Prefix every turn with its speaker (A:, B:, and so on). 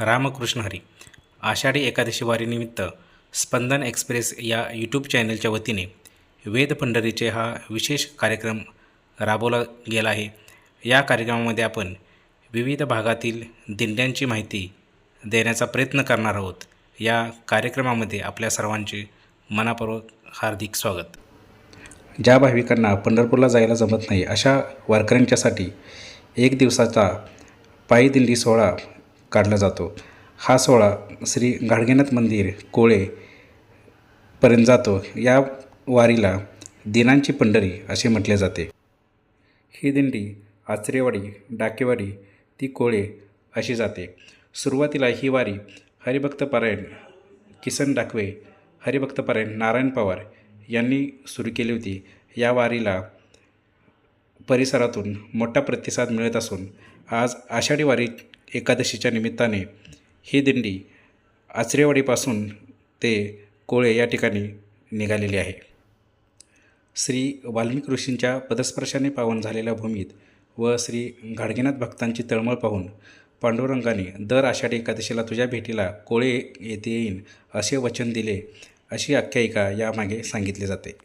A: रामकृष्ण हरी आषाढी एकादशी वारीनिमित्त स्पंदन एक्सप्रेस या यूट्यूब चॅनलच्या वतीने वेद पंढरीचे हा विशेष कार्यक्रम राबवला गेला आहे. या कार्यक्रमामध्ये आपण विविध भागातील दिंड्यांची माहिती देण्याचा प्रयत्न करणार आहोत. या कार्यक्रमामध्ये आपल्या सर्वांचे मनापूर्वक हार्दिक स्वागत. ज्या भाविकांना पंढरपूरला जायला जमत नाही अशा वारकऱ्यांच्यासाठी एक दिवसाचा पायी दिंडी सोहळा काढला जातो. हा सोहळा श्री गाडगेनाथ मंदिर कोळे पर्यंत जातो. या वारीला दिनांची पंढरी असे म्हटले जाते. ही दिंडी आचरेवाडी डाकेवाडी ती कोळे अशी जाते. सुरुवातीला ही वारी हरिभक्तपारायण किसन डाकवे हरिभक्तपारायण नारायण पवार यांनी सुरू केली होती. या वारीला परिसरातून मोठा प्रतिसाद मिळत असून आज आषाढी वारी एकादशीच्या निमित्ताने ही दिंडी आचरेवाडीपासून ते कोळे या ठिकाणी निघालेली आहे. श्री वाल्मिक ऋषींच्या पदस्पर्शाने पावन झालेल्या भूमीत व श्री गाडगेनाथ भक्तांची तळमळ पाहून पांडुरंगाने दर आषाढी एकादशीला तुझ्या भेटीला कोळे येथे येईन असे वचन दिले अशी आख्यायिका यामागे सांगितली जाते.